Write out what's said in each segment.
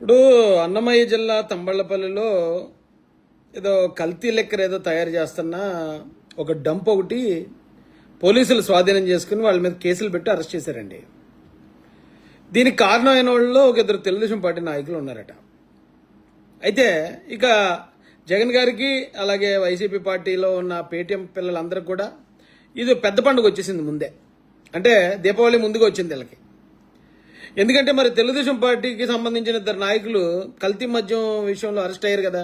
ఇప్పుడు అన్నమయ్య జిల్లా తంబళ్ళపల్లిలో ఏదో కల్తీ లెక్కర ఏదో తయారు చేస్తున్న ఒక డంప్ ఒకటి పోలీసులు స్వాధీనం చేసుకుని వాళ్ళ మీద కేసులు పెట్టి అరెస్ట్ చేశారండి. దీనికి కారణం అయిన వాళ్ళు ఒక ఇద్దరు తెలుగుదేశం పార్టీ నాయకులు ఉన్నారట. అయితే ఇక జగన్ గారికి అలాగే వైసీపీ పార్టీలో ఉన్న పేటీఎం పిల్లలందరూ కూడా ఇది పెద్ద పండుగ వచ్చేసింది ముందే. అంటే దీపావళి ముందుగా వచ్చింది వీళ్ళకి. ఎందుకంటే మరి తెలుగుదేశం పార్టీకి సంబంధించిన ఇద్దరు నాయకులు కల్తీ మద్యం విషయంలో అరెస్ట్ అయ్యారు కదా.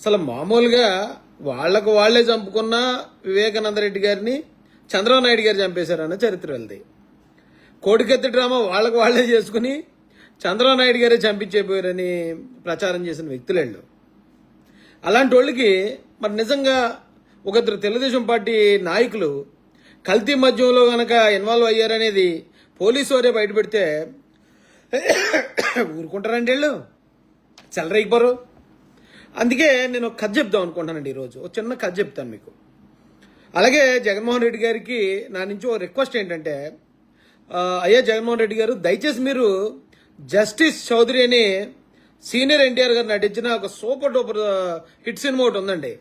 అసలు మామూలుగా వాళ్ళకు వాళ్ళే చంపుకున్న వివేకానంద రెడ్డి గారిని చంద్రబాబు నాయుడు గారు చంపేశారన్న చరిత్ర వెళ్ది కోడికెత్తి డ్రామా వాళ్ళకు వాళ్ళే చేసుకుని చంద్రబాబు నాయుడు గారే చంపించేపోయారని ప్రచారం చేసిన వ్యక్తులేళ్ళు అలాంటి వాళ్ళకి మరి నిజంగా ఒకద్దరు తెలుగుదేశం పార్టీ నాయకులు కల్తీ మద్యంలో కనుక ఇన్వాల్వ్ అయ్యారనేది పోలీసు వారే బయటపెడితే ఊరుకుంటారండి వీళ్ళు. చెల్లరైపోరు అందుకే నేను ఒక కథ చెప్దాం అనుకుంటానండి ఈరోజు. ఒక చిన్న కథ చెప్తాను మీకు. అలాగే జగన్మోహన్ రెడ్డి గారికి నా నుంచి ఒక రిక్వెస్ట్ ఏంటంటే అయ్యా జగన్మోహన్ రెడ్డి గారు దయచేసి మీరు జస్టిస్ చౌదరి అని సీనియర్ ఎన్టీఆర్ గారు నటించిన ఒక సూపర్ డూపర్ హిట్ సినిమా ఒకటి ఉందండి.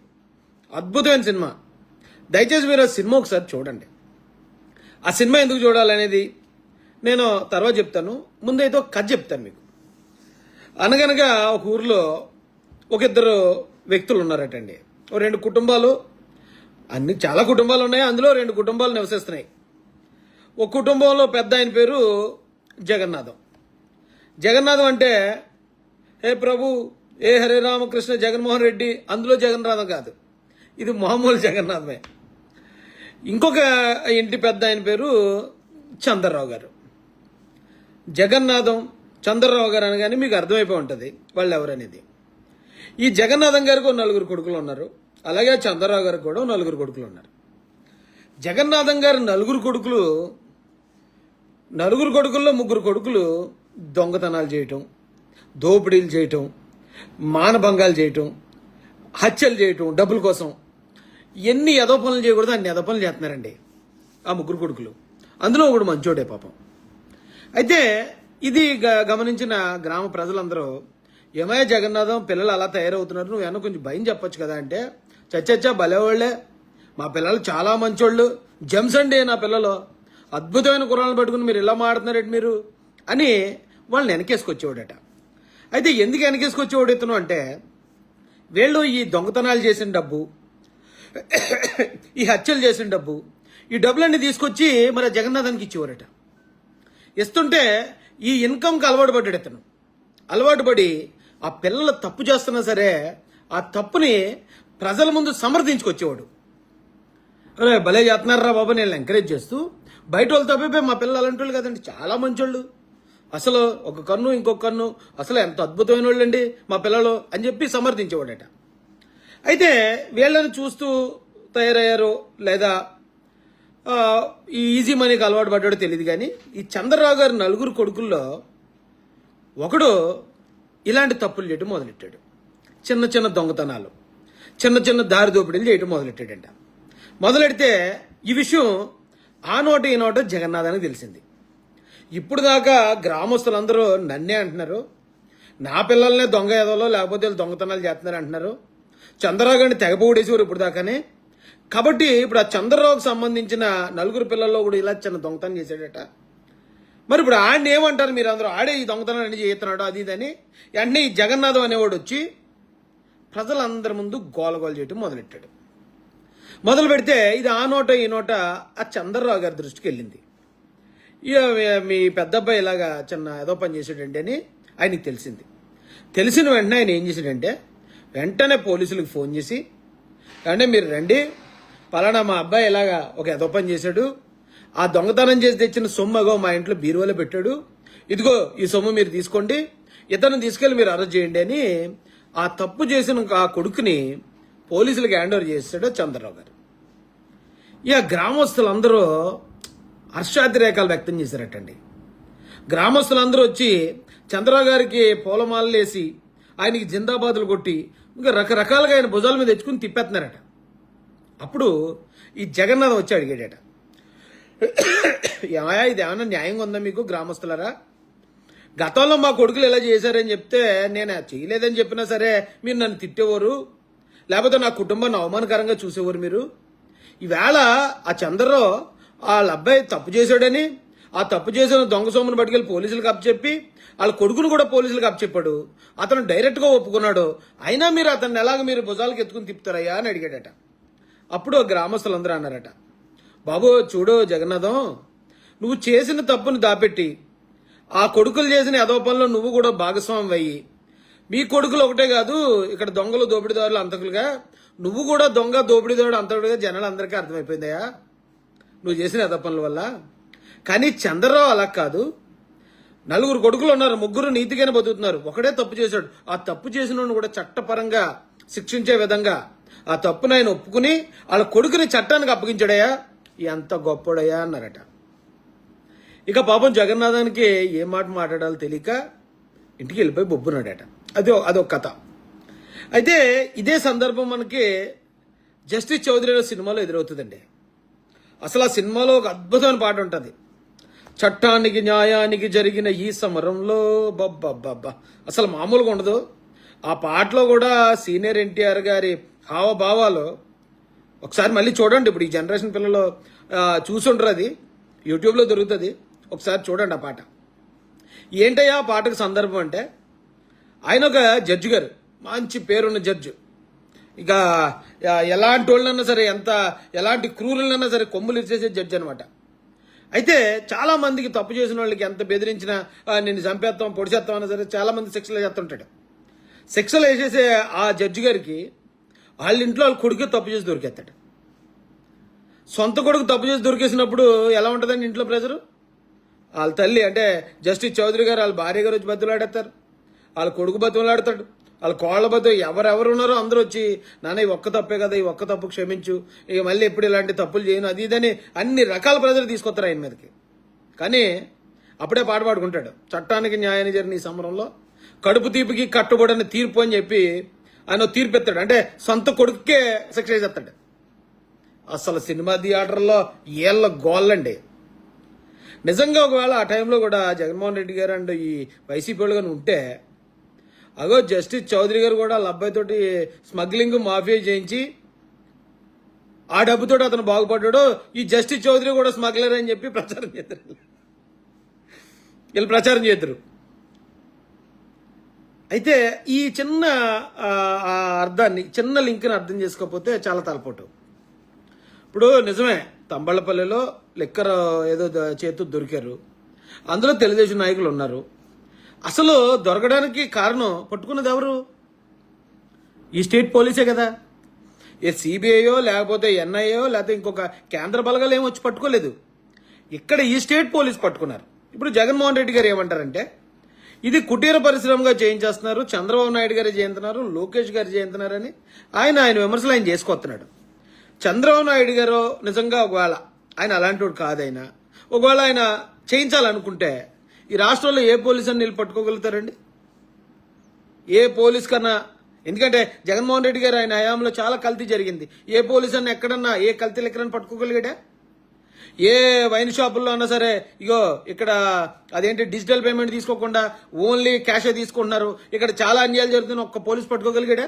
అద్భుతమైన సినిమా. దయచేసి మీరు ఆ సినిమా ఒకసారి చూడండి. ఆ సినిమా ఎందుకు చూడాలనేది నేను తర్వాత చెప్తాను. ముందైతే ఒక కథ చెప్తాను మీకు. అనగనగా ఒక ఊర్లో ఒక ఇద్దరు వ్యక్తులు ఉన్నారటండి. ఓ రెండు కుటుంబాలు అన్ని చాలా కుటుంబాలు ఉన్నాయి. అందులో రెండు కుటుంబాలు నివసిస్తున్నాయి. ఒక కుటుంబంలో పెద్ద ఆయన పేరు జగన్నాథం. జగన్నాథం అంటే హే ప్రభు ఏ హరే రామకృష్ణ జగన్మోహన్ రెడ్డి అందులో జగన్నాథం కాదు. ఇది మామూలు జగన్నాథమే. ఇంకొక ఇంటి పెద్ద ఆయన పేరు చంద్రరావు గారు. జగన్నాథం చంద్రరావు గారు అనగానే మీకు అర్థమైపోయి ఉంటుంది. వాళ్ళు ఎవరనేది ఈ జగన్నాథం గారికి నలుగురు కొడుకులు ఉన్నారు. అలాగే చంద్రరావు గారికి కూడా నలుగురు కొడుకులు ఉన్నారు. జగన్నాథం గారు నలుగురు కొడుకులు నలుగురు కొడుకుల్లో ముగ్గురు కొడుకులు దొంగతనాలు చేయటం దోపిడీలు చేయటం మానభంగాలు చేయటం హత్యలు చేయటం డబ్బుల కోసం ఎన్ని యదో పనులు చేయకూడదు అన్ని యదో పనులు చేస్తున్నారండి ఆ ముగ్గురు కొడుకులు. అందులో ఒకడు మంచోడే పాపం. అయితే ఇది గ- గమనించిన గ్రామ ప్రజలందరూ ఏమయ్య జగన్నాథం పిల్లలు అలా తయారవుతున్నారు నువ్వు ఏమన్నా కొంచెం భయం చెప్పొచ్చు కదా అంటే చచ్చచ్చా భలేవాళ్ళే మా పిల్లలు చాలా మంచోళ్ళు. జెమ్స్ అండి నా పిల్లలు. అద్భుతమైన కుర్రాలను పట్టుకుని మీరు ఇలా మాడుతున్నారండి మీరు? అని వాళ్ళని వెనకేసుకొచ్చేవాడట. అయితే ఎందుకు వెనకేసుకొచ్చేవాడు ఇతను అంటే వీళ్ళు ఈ దొంగతనాలు చేసిన డబ్బు ఈ హత్యలు చేసిన డబ్బు ఈ డబ్బులన్నీ తీసుకొచ్చి మరి జగన్నాథానికి ఇచ్చేవారట. ఇస్తుంటే ఈ ఇన్కమ్కి అలవాటు పడ్డాడు ఇతను. అలవాటు పడి ఆ పిల్లలు తప్పు చేస్తున్నా సరే ఆ తప్పుని ప్రజల ముందు సమర్థించుకొచ్చేవాడు. అరే భలే చేస్తున్నారా బాబు నేను ఎంకరేజ్ చేస్తూ. బయట వాళ్ళు తప్పిపోయి మా పిల్లలు అలాంటి వాళ్ళు కదండి చాలా మంచోళ్ళు. అసలు ఒక కన్ను ఇంకొక కన్ను అసలు ఎంత అద్భుతమైన వాళ్ళండి మా పిల్లలు అని చెప్పి సమర్థించేవాడట. అయితే వీళ్ళని చూస్తూ తయారయ్యారు లేదా ఈ ఈజీ మనీకి అలవాటు పడ్డాడో తెలియదు కానీ ఈ చంద్రరావు గారి నలుగురు కొడుకుల్లో ఒకడు ఇలాంటి తప్పులు చేయటం మొదలెట్టాడు. చిన్న చిన్న దొంగతనాలు చిన్న చిన్న దారి దోపిడీలు చేయటం మొదలెట్టాడంట. మొదలెడితే ఈ విషయం ఆ నోట ఈ నోట జగన్నాథానికి తెలిసింది. ఇప్పుడు దాకా గ్రామస్తులందరూ నన్నే అంటున్నారు నా పిల్లల్నే దొంగ ఏదోలో లేకపోతే దొంగతనాలు చేస్తున్నారు అంటున్నారు. చంద్రరావు గారిని తెగపోడేసేవారు ఇప్పుడు దాకానే. కాబట్టి ఇప్పుడు ఆ చంద్రరావుకు సంబంధించిన నలుగురు పిల్లల్లో కూడా ఇలా చిన్న దొంగతనం చేశాడట. మరి ఇప్పుడు ఆడిని ఏమంటారు మీరు అందరూ ఆడే ఈ దొంగతనం అని చేస్తున్నాడు అది ఇది అని. వెంటనే ఈ జగన్నాథం అనేవాడు వచ్చి ప్రజలందరి ముందు గోలగోలు చేయటం మొదలెట్టాడు. మొదలు పెడితే ఇది ఆ నోట ఈ నోట ఆ చంద్రరావు గారి దృష్టికి వెళ్ళింది. ఇక మీ- పెద్ద అబ్బాయి ఇలాగా చిన్న ఏదో పని చేసాడంటే అని ఆయనకి తెలిసింది. తెలిసిన వెంటనే ఆయన ఏం చేశాడంటే వెంటనే పోలీసులకు ఫోన్ చేసి అంటే మీరు రండి పలానా మా అబ్బాయి ఇలాగా ఒక ఎదోపని చేశాడు? ఆ దొంగతనం చేసి తెచ్చిన సొమ్ము అగో మా ఇంట్లో బీరువాలో పెట్టాడు. ఇదిగో ఈ సొమ్ము మీరు తీసుకోండి. ఇతను తీసుకెళ్ళి మీరు అరెస్ట్ చేయండి అని ఆ తప్పు చేసిన ఆ కొడుకుని పోలీసులకు హ్యాండ్ ఓవర్ చేశాడు చంద్రరావు గారు. ఇక గ్రామస్తులందరూ హర్షాతిరేకాలు వ్యక్తం చేశారటండి. గ్రామస్తులందరూ వచ్చి చంద్రరావు గారికి పూలమాలలు వేసి ఆయనకి జిందాబాదులు కొట్టి ఇంకా రకరకాలుగా ఆయన భుజాల మీద తెచ్చుకుని తిప్పేస్తున్నారట. అప్పుడు ఈ జగన్నాథం వచ్చి అడిగాడట. ఇది ఏమైనా న్యాయంగా ఉందా మీకు గ్రామస్తులరా? గతంలో మా కొడుకులు ఇలా చేశారని చెప్తే నేను చేయలేదని చెప్పినా సరే మీరు నన్ను తిట్టేవారు? లేకపోతే నా కుటుంబాన్ని అవమానకరంగా చూసేవారు మీరు? ఈవేళ ఆ చంద్రరావు వాళ్ళ అబ్బాయి తప్పు చేశాడని ఆ తప్పు చేసిన దొంగ సొమ్మును పట్టుకెళ్ళి పోలీసులకు అప్పచెప్పి వాళ్ళ కొడుకును కూడా పోలీసులకు అప్పచెప్పాడు. అతను డైరెక్ట్గా ఒప్పుకున్నాడు. అయినా మీరు అతన్ని ఎలాగ మీరు భుజాలకు ఎత్తుకుని తిప్పుతారయ్యా అని అడిగాడట. అప్పుడు గ్రామస్తులందరూ అన్నారట బాబు చూడు జగన్నాథం నువ్వు చేసిన తప్పును దాపెట్టి ఆ కొడుకులు చేసిన యదో పనిలో నువ్వు కూడా భాగస్వామి అయ్యి మీ కొడుకులు ఒకటే కాదు ఇక్కడ దొంగలు దోపిడీదారులు అంతకులుగా నువ్వు కూడా దొంగ దోపిడీదారుడు అంతకుడుగా జనాలు అందరికీ అర్థమైపోయిందయా నువ్వు చేసిన యదో పనుల వల్ల. కానీ చంద్రరావు అలా కాదు. నలుగురు కొడుకులు ఉన్నారు ముగ్గురు నీతిగానే బతుకుతున్నారు. ఒకడే తప్పు చేశాడు. ఆ తప్పు చేసిన కూడా చట్టపరంగా శిక్షించే విధంగా ఆ తప్పును ఆయన ఒప్పుకుని వాళ్ళ కొడుకుని చట్టానికి అప్పగించాడయ్యా? ఎంత గొప్పడయ్యా అన్నారట. ఇక పాపం జగన్నాథానికి ఏ మాట మాట్లాడాలో తెలియక ఇంటికి వెళ్ళిపోయి బొబ్బున్నాడట. అదో అదొక కథ. అయితే ఇదే సందర్భం మనకి జస్టిస్ చౌదరి సినిమాలో ఎదురవుతుందండి. అసలు ఆ సినిమాలో ఒక అద్భుతమైన పాట ఉంటుంది. చట్టానికి న్యాయానికి జరిగిన ఈ సమరంలో బబ్బబ్బబ్బా. అసలు మామూలుగా ఉండదు. ఆ పాటలో కూడా సీనియర్ ఎన్టీఆర్ గారి హావభావాలు. ఒకసారి మళ్ళీ చూడండి ఇప్పుడు ఈ జనరేషన్ పిల్లలు చూసుంటారు అది. యూట్యూబ్లో దొరుకుతుంది. ఒకసారి చూడండి ఆ పాట. ఏంటయ్యా ఆ పాటకు సందర్భం అంటే ఆయన ఒక జడ్జి గారు మంచి పేరున్న జడ్జి ఇక ఎలాంటి వాళ్ళన్నా సరే ఎంత ఎలాంటి క్రూరులన్నా సరే కొమ్ములు ఇచ్చేసే జడ్జి అనమాట అయితే చాలా మందికి తప్పు చేసిన వాళ్ళకి ఎంత బెదిరించినా నేను చంపేస్తాం పొడిచేస్తాం అన్నా సరే చాలా మంది శిక్షలు చేస్తుంటాడు శిక్షలు వేసేసే ఆ జడ్జి గారికి వాళ్ళ ఇంట్లో వాళ్ళ కొడుకు తప్పు చేసి దొరికేస్తాడు. సొంత కొడుకు తప్పు చేసి దొరికేసినప్పుడు ఎలా ఉంటుందండి ఇంట్లో ప్రెజరు వాళ్ళ తల్లి అంటే జస్టిస్ చౌదరి గారు వాళ్ళ భార్య గారు వచ్చి బతులాడేస్తారు వాళ్ళ కొడుకు బతులాడతాడు వాళ్ళ కోళ్ళ బతు ఎవరెవరు ఉన్నారో అందరూ వచ్చి నాన్న ఈ ఒక్క తప్పే కదా ఈ ఒక్క తప్పు క్షమించు. ఇక మళ్ళీ ఎప్పుడు ఇలాంటి తప్పులు చేయను. అది ఇదని అన్ని రకాల ప్రజలు తీసుకొస్తారు ఆయన మీదకి. కానీ అప్పుడే పాట పాడుకుంటాడు. చట్టానికి న్యాయాన్ని జరిగిన ఈ సమరంలో కడుపు తీపికి కట్టుబడిన తీర్పు అని చెప్పి ఆయన తీర్పు ఎత్తాడు. అంటే సొంత కొడుకే శిక్ష చేస్తాడు. అసలు సినిమా థియేటర్లో ఏళ్ళ గోళ్ళండి. నిజంగా ఒకవేళ ఆ టైంలో కూడా జగన్మోహన్ రెడ్డి గారు అండ్ ఈ వైసీపీ వాళ్ళు కానీ ఉంటే అగో జస్టిస్ చౌదరి గారు కూడా వాళ్ళ స్మగ్లింగ్ మాఫియా చేయించి ఆ డబ్బుతోటి అతను బాగుపడ్డాడు. ఈ జస్టిస్ చౌదరి కూడా స్మగ్లర్ అని చెప్పి ప్రచారం చేద్దరు వీళ్ళు ప్రచారం చేద్దరు అయితే ఈ చిన్న అర్థాన్ని చిన్న లింక్ని అర్థం చేసుకోకపోతే చాలా తలపోటు. ఇప్పుడు నిజమే తంబళ్ళపల్లిలో లిక్కర్ ఏదో చేతు దొరికారు. అందులో తెలుగుదేశం నాయకులు ఉన్నారు. అసలు దొరకడానికి కారణం పట్టుకున్నది ఎవరు? ఈ స్టేట్ పోలీసే కదా. ఏ సిబిఐయో లేకపోతే ఎన్ఐఓ లేకపోతే ఇంకొక కేంద్ర బలగాలు ఏమి వచ్చి పట్టుకోలేదు. ఇక్కడ ఈ స్టేట్ పోలీస్ పట్టుకున్నారు. ఇప్పుడు జగన్మోహన్ రెడ్డి గారు ఏమంటారంటే ఇది కుటీర పరిశ్రమగా చేయించేస్తున్నారు. చంద్రబాబు నాయుడు గారు చేయించున్నారు లోకేష్ గారు చేయించున్నారని ఆయన ఆయన విమర్శలు ఆయన చేసుకొస్తున్నాడు. చంద్రబాబు నాయుడు గారు నిజంగా ఒకవేళ ఆయన అలాంటి వాడు కాదైనా ఒకవేళ ఆయన చేయించాలనుకుంటే ఈ రాష్ట్రంలో ఏ పోలీసు అని నిలు పట్టుకోగలుగుతారండి? ఏ పోలీస్ కన్నా ఎందుకంటే జగన్మోహన్ రెడ్డి గారు ఆయన హయాంలో చాలా కల్తీ జరిగింది. ఏ పోలీస్ అన్న ఎక్కడన్నా ఏ కల్తీ లెక్కరని పట్టుకోగలిగాడా? ఏ వైన్ షాపుల్లో అన్నా సరే ఇగో ఇక్కడ అదేంటి డిజిటల్ పేమెంట్ తీసుకోకుండా ఓన్లీ క్యాషే తీసుకుంటున్నారు. ఇక్కడ చాలా అన్యాయాలు జరుగుతున్నాయి. ఒక్క పోలీస్ పట్టుకోగలిగాడా?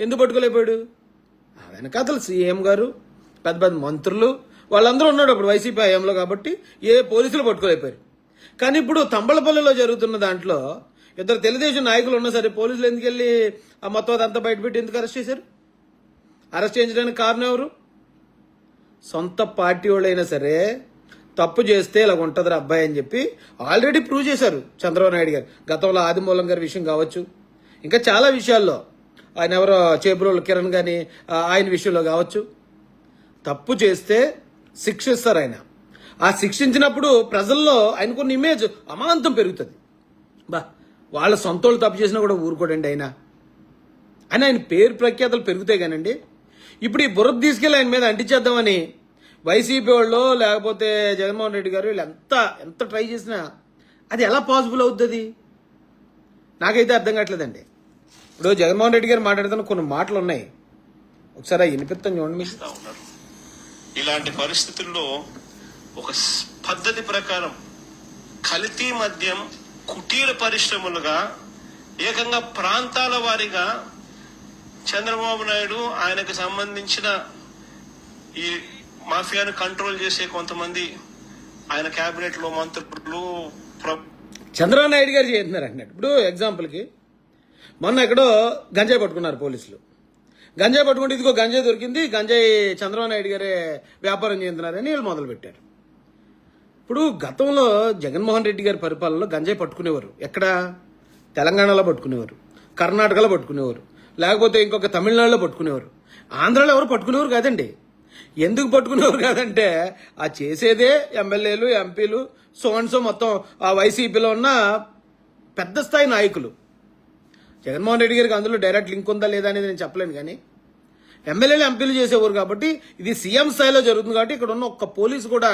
ఎందుకు పట్టుకోలేకపోయాడు? ఆ వెనకాతలు సీఎం గారు పెద్ద పెద్ద మంత్రులు వాళ్ళందరూ ఉన్నాడు అప్పుడు వైసీపీ హయాంలో కాబట్టి ఏ పోలీసులు పట్టుకోలేకపోయారు. కానీ ఇప్పుడు తంబళపల్లిలో జరుగుతున్న దాంట్లో ఇద్దరు తెలుగుదేశం నాయకులు ఉన్నా సరే పోలీసులు ఎందుకు వెళ్ళి ఆ మొత్తం అదంతా బయటపెట్టి ఎందుకు అరెస్ట్ చేశారు? అరెస్ట్ చేయించడానికి కారణం ఎవరు? సొంత పార్టీ వాళ్ళైనా సరే తప్పు చేస్తే ఇలా ఉంటుందిరా అబ్బాయి అని చెప్పి ఆల్రెడీ ప్రూవ్ చేశారు చంద్రబాబు నాయుడు గారు. గతంలో ఆదిమూలం గారి విషయం కావచ్చు. ఇంకా చాలా విషయాల్లో ఆయన ఎవరో చేపురోళ్ళు కిరణ్ కానీ ఆయన విషయంలో కావచ్చు. తప్పు చేస్తే శిక్షిస్తారు ఆయన. ఆ శిక్షించినప్పుడు ప్రజల్లో ఆయనకున్న ఇమేజ్ అమాంతం పెరుగుతుంది. బా వాళ్ళ సొంత వాళ్ళు తప్పు చేసినా కూడా ఊరుకోడండి ఆయన. అని ఆయన పేరు ప్రఖ్యాతలు పెరుగుతాయి కానండి. ఇప్పుడు ఈ బుర్ర తీసుకెళ్ళి ఆయన మీద అంటించేద్దామని వైసీపీ వాళ్ళు లేకపోతే జగన్మోహన్ రెడ్డి గారు వీళ్ళు ఎంత ఎంత ట్రై చేసినా అది ఎలా పాసిబుల్ అవుతుంది నాకైతే అర్థం కావట్లేదండి. ఇప్పుడు జగన్మోహన్ రెడ్డి గారు మాట్లాడుతున్న కొన్ని మాటలు ఉన్నాయి. ఒకసారి అవి వినిపిస్తాను చూడండి ఉన్నారు ఇలాంటి పరిస్థితుల్లో ఒక పద్ధతి ప్రకారం కల్తీ మద్యం కుటీర పరిశ్రమలుగా ఏకంగా ప్రాంతాల వారీగా చంద్రబాబు నాయుడు ఆయనకు సంబంధించిన ఈ మాఫియాను కంట్రోల్ చేసే కొంతమంది ఆయన కేబినెట్లో మంత్రులు ప్ర- చంద్రబాబు నాయుడు గారు చేస్తున్నారు అన్నట్టు ఇప్పుడు ఎగ్జాంపుల్కి మొన్న ఎక్కడో గంజాయి పట్టుకున్నారు పోలీసులు. గంజాయి పట్టుకుంటే ఇదిగో గంజాయి దొరికింది గంజాయి చంద్రబాబు నాయుడు గారే వ్యాపారం చేస్తున్నారని వీళ్ళు మొదలుపెట్టారు. ఇప్పుడు గతంలో జగన్మోహన్ రెడ్డి గారి పరిపాలనలో గంజాయి పట్టుకునేవారు. ఎక్కడ? తెలంగాణలో పట్టుకునేవారు. కర్ణాటకలో పట్టుకునేవారు. లేకపోతే ఇంకొక తమిళనాడులో పట్టుకునేవారు. ఆంధ్రాలో ఎవరు పట్టుకునేవారు కాదండి. ఎందుకు పట్టుకునేవారు కాదంటే ఆ చేసేదే ఎమ్మెల్యేలు ఎంపీలు సో అండ్ సో మొత్తం ఆ వైసీపీలో ఉన్న పెద్ద స్థాయి నాయకులు. జగన్మోహన్ రెడ్డి గారికి అందులో డైరెక్ట్ లింక్ ఉందా లేదా అనేది నేను చెప్పలేను కానీ ఎమ్మెల్యేలు ఎంపీలు చేసేవారు కాబట్టి ఇది సీఎం స్థాయిలో జరుగుతుంది కాబట్టి ఇక్కడ ఉన్న ఒక్క పోలీసు కూడా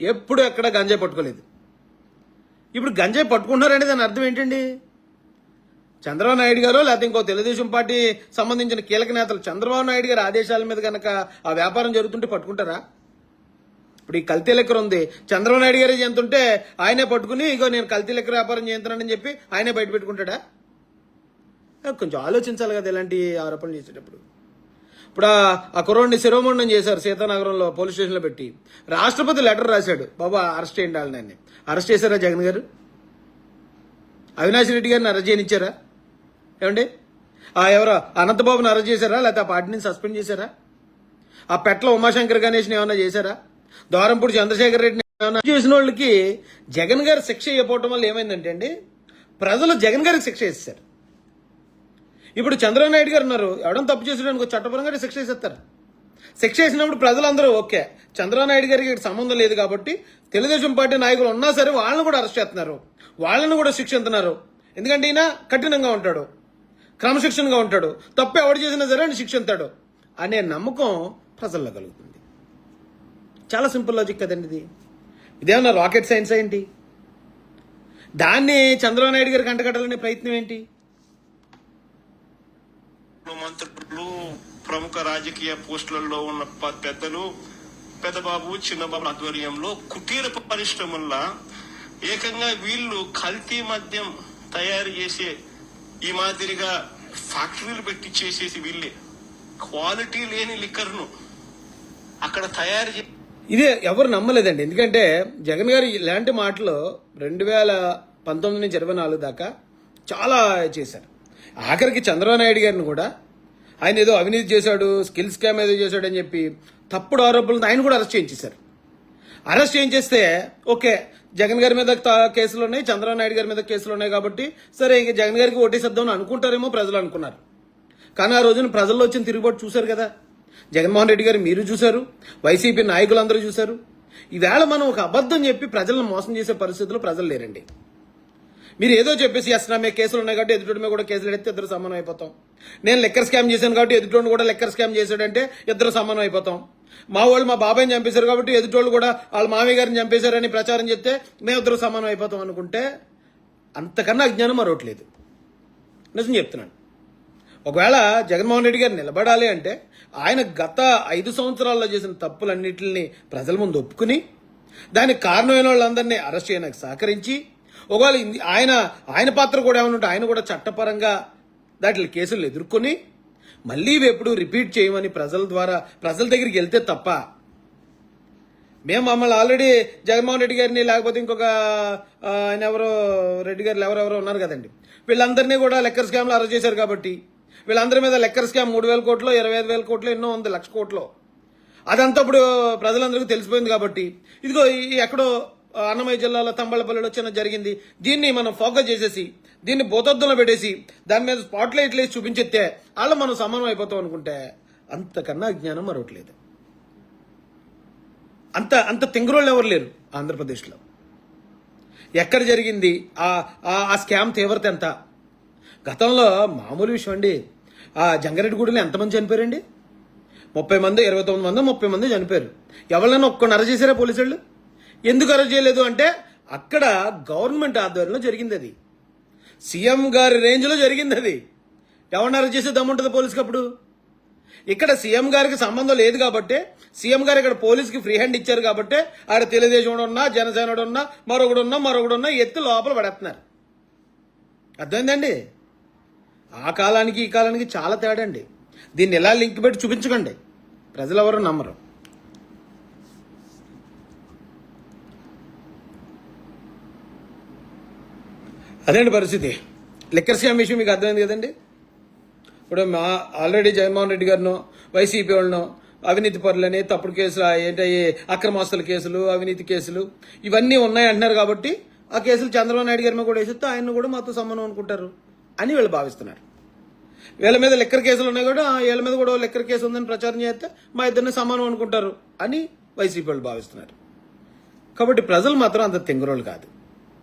ఎప్పుడు ఎక్కడ గంజాయి పట్టుకోలేదు. ఇప్పుడు గంజాయి పట్టుకుంటున్నారంటే దాని అర్థం ఏంటండి? చంద్రబాబు నాయుడు గారు లేకపోతే ఇంకో తెలుగుదేశం పార్టీ సంబంధించిన కీలక నేతలు చంద్రబాబు నాయుడు గారి ఆదేశాల మీద కనుక ఆ వ్యాపారం జరుగుతుంటే పట్టుకుంటారా? ఇప్పుడు ఈ కల్తీ లెక్కర ఉంది. చంద్రబాబు నాయుడు గారే చేస్తుంటే ఆయనే పట్టుకుని ఇగో నేను కల్తీ లెక్కర వ్యాపారం చేస్తున్నానని చెప్పి ఆయనే బయట పెట్టుకుంటాడా? కొంచెం ఆలోచించాలి కదా ఇలాంటి ఆరోపణలు చేసేటప్పుడు. ఇప్పుడు ఆ- ఆ కుర్రోడిని శిరోమండం చేశారు సీతానగరంలో పోలీస్ స్టేషన్లో పెట్టి. రాష్ట్రపతి లెటర్ రాశాడు. బాబా అరెస్ట్ చేయండి వాళ్ళని అరెస్ట్ చేశారా జగన్ గారు? అవినాష్ రెడ్డి గారిని అరెస్ట్ చేయనిచ్చారా? ఏమండి? ఆ ఎవరో అనంతబాబుని అరెస్ట్ చేశారా? లేకపోతే ఆ పార్టీని సస్పెండ్ చేశారా? ఆ పెట్ల ఉమాశంకర్ గణేష్ని ఏమైనా చేశారా? దోరంపూడి చంద్రశేఖర్ రెడ్డిని ఏమైనా చేసిన వాళ్ళకి జగన్ గారు శిక్ష ఇవ్వకపోవటం వల్ల ఏమైందంటే అండి ప్రజలు జగన్ గారికి శిక్ష ఇస్తారు. ఇప్పుడు చంద్రబాబు నాయుడు గారు ఉన్నారు ఎవడం తప్పు చేసిన చట్టపరంగా శిక్ష వేసేస్తారు శిక్ష చేసినప్పుడు ప్రజలందరూ ఓకే చంద్రబాబు నాయుడు గారికి సంబంధం లేదు కాబట్టి తెలుగుదేశం పార్టీ నాయకులు ఉన్నా సరే వాళ్ళని కూడా అరెస్ట్ చేస్తున్నారు వాళ్ళని కూడా శిక్షిస్తున్నారు ఎందుకంటే ఈయన కఠినంగా ఉంటాడు. క్రమశిక్షణగా ఉంటాడు. తప్పు ఎవడు చేసినా సరే అని శిక్షిస్తాడు. అనే నమ్మకం ప్రజల్లో కలుగుతుంది. చాలా సింపుల్ లాజిక్ కదండి ఇది. ఇదేమన్నా రాకెట్ సైన్స్ ఏంటి? దాన్ని చంద్రబాబు నాయుడు గారికి అంటగట్టాలనే ప్రయత్నం ఏంటి? మంత్రులు ప్రముఖ రాజకీయ పోస్టులలో ఉన్న పెద్దలు పెద్దబాబు చిన్నబాబు ఆధ్వర్యంలో కుటీర పరిశ్రమల్లో ఏకంగా వీళ్ళు కల్తీ మద్యం తయారు చేసే ఈ మాదిరిగా ఫ్యాక్టరీలు పెట్టి చేసేసి వీళ్ళే. క్వాలిటీ లేని లిక్కర్ను అక్కడ తయారు చే ఇదే ఎవరు నమ్మలేదండి. ఎందుకంటే జగన్ గారు ఇలాంటి మాటలు రెండు వేల పంతొమ్మిది నుంచి ఇరవై నాలుగు దాకా చాలా చేశారు. ఆఖరికి చంద్రబాబు నాయుడు గారిని కూడా ఆయన ఏదో అవినీతి చేశాడు స్కిల్ స్కామ్ ఏదో చేశాడు అని చెప్పి తప్పుడు ఆరోపణలతో ఆయన కూడా అరెస్ట్ చేయించేశారు. అరెస్ట్ చేయించేస్తే ఓకే జగన్ గారి మీద కేసులు ఉన్నాయి చంద్రబాబు నాయుడు గారి మీద కేసులు ఉన్నాయి కాబట్టి సరే ఇంక జగన్ గారికి ఓటేసేద్దాం అని అనుకుంటారేమో ప్రజలు అనుకున్నారు. కానీ ఆ రోజున ప్రజల్లో వచ్చిన తిరుగుబాటు చూశారు కదా. జగన్మోహన్ రెడ్డి గారు మీరు చూశారు వైసీపీ నాయకులందరూ చూశారు. ఈవేళ మనం ఒక అబద్ధం చెప్పి ప్రజలను మోసం చేసే పరిస్థితుల్లో ప్రజలు లేరండి. మీరు ఏదో చెప్పేసి ఎస్ నా కేసులు ఉన్నాయి కాబట్టి ఎదుటి మీద కూడా కేసులు ఎడితే ఇద్దరు సమానం అయిపోతాం. నేను లెక్కర్ స్కామ్ చేశాను కాబట్టి ఎదుటోడు కూడా లెక్కర్ స్కామ్ చేశాడంటే ఇద్దరు సమానం అయిపోతాం. మా వాళ్ళు మా బాబాయ్ని చంపేశారు కాబట్టి ఎదుటోళ్ళు కూడా వాళ్ళ మామయ్య గారిని చంపేశారని ప్రచారం చెప్తే మేము ఇద్దరు సమానం అయిపోతాం అనుకుంటే అంతకన్నా అజ్ఞానం మరొకట్లేదు. నిజం చెప్తున్నాను. ఒకవేళ జగన్మోహన్ రెడ్డి గారు నిలబడాలి అంటే ఆయన గత ఐదు సంవత్సరాల్లో చేసిన తప్పులన్నింటిని ప్రజల ముందు ఒప్పుకుని దానికి కారణమైన వాళ్ళందరినీ అరెస్ట్ చేయడానికి సహకరించి ఒకవేళ ఆయన ఆయన పాత్ర కూడా ఏమైనా ఉంటే ఆయన కూడా చట్టపరంగా దాంట్లో కేసులు ఎదుర్కొని మళ్ళీ ఎప్పుడు రిపీట్ చేయమని ప్రజల ద్వారా ప్రజల దగ్గరికి వెళ్తే తప్ప. మేము మమ్మల్ని ఆల్రెడీ జగన్మోహన్ రెడ్డి గారిని లేకపోతే ఇంకొక ఆయన ఎవరో రెడ్డి గారు ఎవరెవరో ఉన్నారు కదండి. వీళ్ళందరినీ కూడా లెక్కర్ స్కామ్లో అరెస్ట్ చేశారు కాబట్టి. వీళ్ళందరి మీద లెక్కర్ స్కామ్ మూడు వేల కోట్లు ఇరవై ఐదు వేల కోట్లు ఎన్నో ఉంది లక్ష కోట్లు. అదంతా ఇప్పుడు ప్రజలందరికీ తెలిసిపోయింది కాబట్టి. ఇదిగో ఈ ఎక్కడో అన్నమయ్య జిల్లాలో తంబళపల్లిలో చిన్న జరిగింది. దీన్ని మనం ఫోకస్ చేసేసి దీన్ని భూతద్దంలో పెట్టేసి దాని మీద స్పాట్ లైట్లు వేసి చూపించేస్తే వాళ్ళు మనం సమానం అయిపోతాం అనుకుంటే అంతకన్నా అజ్ఞానం మరొకట్లేదు. అంత అంత తింగరోళ్ళు ఎవరు లేరు ఆంధ్రప్రదేశ్లో. ఎక్కడ జరిగింది? ఆ ఆ- ఆ స్కామ్ తీవ్రత ఎంత? గతంలో మామూలు విషయం అండి. ఆ జంగారెడ్డిగూడలో ఎంతమంది చనిపోయారండి? ముప్పై మంది ఇరవై తొమ్మిది మంది ముప్పై మంది చనిపోయారు. ఎవరైనా ఒక్కడిని అరెస్ట్ చేశారా పోలీసు వాళ్ళు? ఎందుకు అరెస్ట్ చేయలేదు అంటే అక్కడ గవర్నమెంట్ ఆధ్వర్యంలో జరిగింది అది. సీఎం గారి రేంజ్లో జరిగింది అది. ఎవరిని అరెస్ట్ దమ్ముంటుంది పోలీసుకి అప్పుడు? ఇక్కడ సీఎం గారికి సంబంధం లేదు కాబట్టి సీఎం గారు ఇక్కడ పోలీసుకి ఫ్రీ హ్యాండ్ ఇచ్చారు కాబట్టి ఆడ తెలుగుదేశం ఉన్నా జనసేనడు ఉన్నా మరొకడు ఉన్నా మరొకడు ఉన్నా ఎత్తి లోపల పడేస్తున్నారు. అర్థమైందండి? ఆ కాలానికి ఈ కాలానికి చాలా తేడా అండి. దీన్ని ఎలా లింక్ పెట్టి చూపించకండి. ప్రజలు ఎవరు నమ్మరు. అదేంటి పరిస్థితి? లిక్కర్ స్కామ్ విషయం మీకు అర్థమైంది కదండి? ఇప్పుడు మా ఆల్రెడీ జగన్మోహన్ రెడ్డి గారినో వైసీపీ వాళ్ళనో అవినీతి పరులని తప్పుడు కేసులు ఏంటి అక్రమాస్తుల కేసులు అవినీతి కేసులు ఇవన్నీ ఉన్నాయి అంటున్నారు కాబట్టి ఆ కేసులు చంద్రబాబు నాయుడు గారి మీద కూడా వేసిస్తే ఆయన కూడా మాతో సంబంధం అనుకుంటారు అని వీళ్ళు భావిస్తున్నారు. వీళ్ళ మీద లెక్కర్ కేసులు ఉన్నాయి కూడా వీళ్ళ మీద కూడా లెక్కర్ కేసు ఉందని ప్రచారం చేస్తే మా ఇద్దరిని సమానం అనుకుంటారు అని వైసీపీ వాళ్ళు భావిస్తున్నారు. కాబట్టి ప్రజలు మాత్రం అంత తెంగురోళ్ళు కాదు.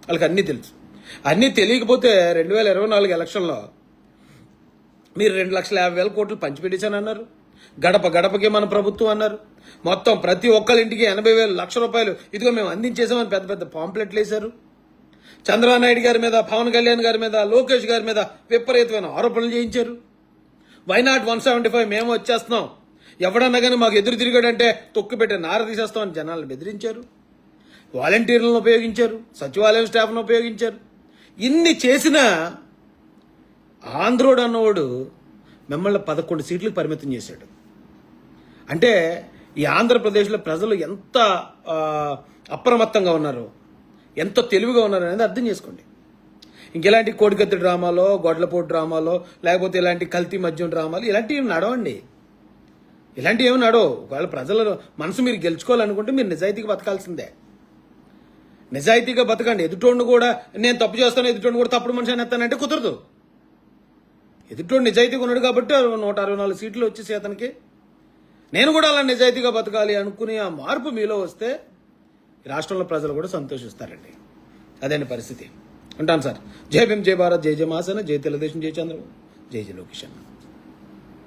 వాళ్ళకి అన్నీ తెలుసు. అన్నీ తెలియకపోతే రెండు వేల ఇరవై నాలుగు ఎలక్షన్లో మీరు రెండు లక్షల యాభై వేల కోట్లు పంచిపెట్టేశాను అన్నారు గడప గడపకి మన ప్రభుత్వం అన్నారు. మొత్తం ప్రతి ఒక్కరి ఇంటికి ఎనభై వేల లక్ష రూపాయలు. ఇదిగో మేము అందించేసామని పెద్ద పెద్ద పాంప్లెట్లు వేశారు. చంద్రబాబు నాయుడు గారి మీద పవన్ కళ్యాణ్ గారి మీద లోకేష్ గారి మీద విపరీతమైన ఆరోపణలు చేయించారు. వైనాట్ వన్ సెవెంటీ ఫైవ్ మేము వచ్చేస్తున్నాం. ఎవడన్నా కానీ మాకు ఎదురు తిరిగాడంటే తొక్కు పెట్టి నార తీసేస్తామని జనాలను బెదిరించారు. వాలంటీర్లను ఉపయోగించారు. సచివాలయం స్టాఫ్ను ఉపయోగించారు. ఇన్ని చేసినా ఆంధ్రోడు అన్నవాడు మిమ్మల్ని పదకొండు సీట్లకు పరిమితం చేశాడు. అంటే ఈ ఆంధ్రప్రదేశ్లో ప్రజలు ఎంత అప్రమత్తంగా ఉన్నారో ఎంత తెలివిగా ఉన్నారో అనేది అర్థం చేసుకోండి. ఇంకెలాంటి కోడికత్తి డ్రామాలో గొడ్లపోటు డ్రామాలో లేకపోతే ఇలాంటి కల్తీ మద్యం డ్రామాలు ఇలాంటివి నడవండి. ఇలాంటివి ఏమి నడవు. ఒకవేళ ప్రజల మనసు మీరు గెలుచుకోవాలనుకుంటే మీరు నిజాయితీగా బతకాల్సిందే. నిజాయితీగా బతకండి. ఎదుటోడిని కూడా నేను తప్పు చేస్తాను ఎదుటోడిని కూడా తప్పుడు మనిషి అని ఎత్తానంటే కుదరదు. ఎదుటోడు నిజాయితీగా ఉన్నాడు కాబట్టి నూట అరవై నాలుగు సీట్లు వచ్చేసి అతనికి. నేను కూడా అలా నిజాయితీగా బతకాలి అనుకునే ఆ మార్పు మీలో వస్తే రాష్ట్రంలో ప్రజలు కూడా సంతోషిస్తారండి. అదేంటి పరిస్థితి? ఉంటాను సార్. జై భీమ్ జై భారత్ జై జయ మహాసేన జై తెలుగుదేశం జై చంద్రబాబు జై జయ లోకేష్ అన్న.